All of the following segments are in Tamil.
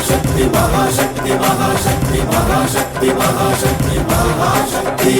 महाशक्ति महाशक्ति महाशक्ति महाशक्ति महाशक्ति महाशक्ति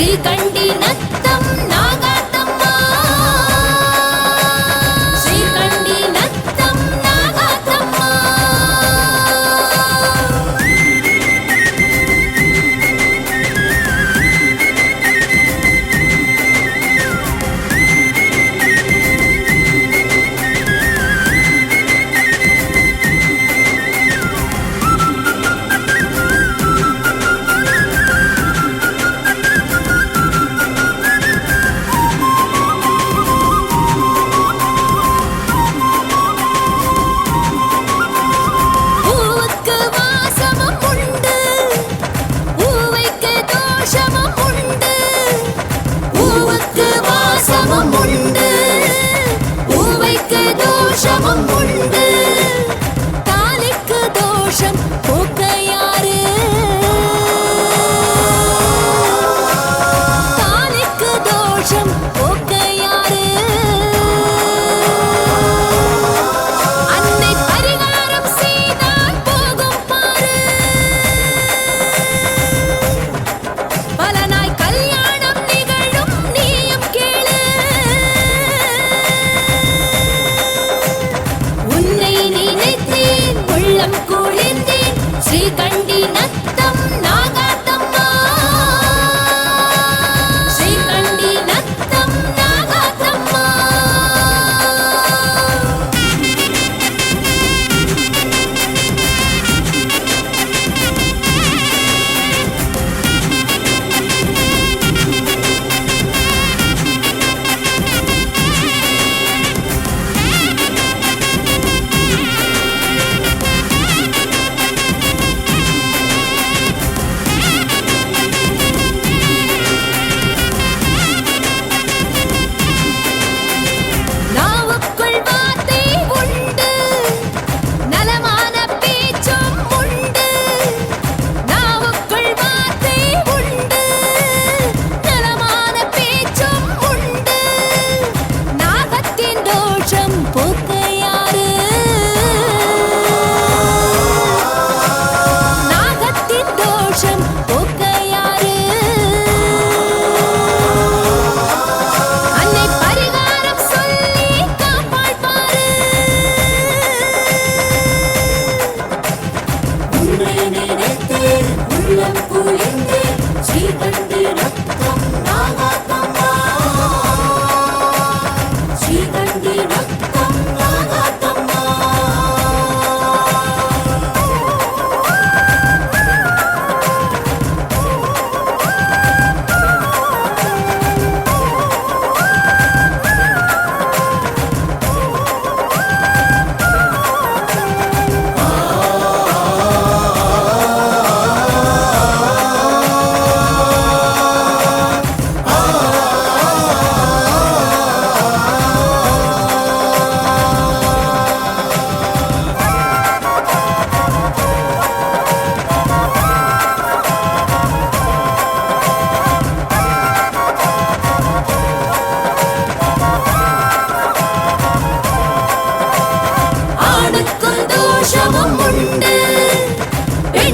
cosita 怎么？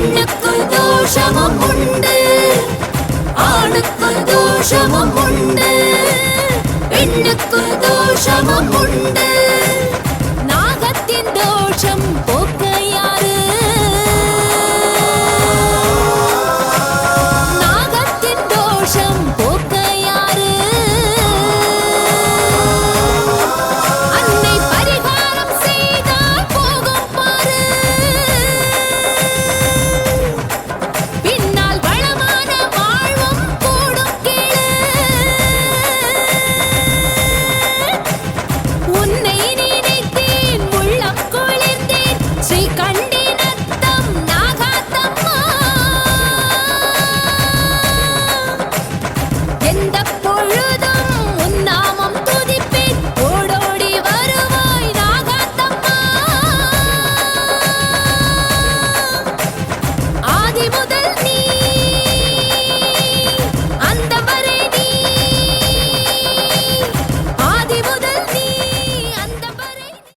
பெண்ணுக்குள் தோஷமும் உண்டு. ஆணுக்குள் தோஷமும் உண்டு. பெண்ணுக்குள் தோஷமும் உண்டு.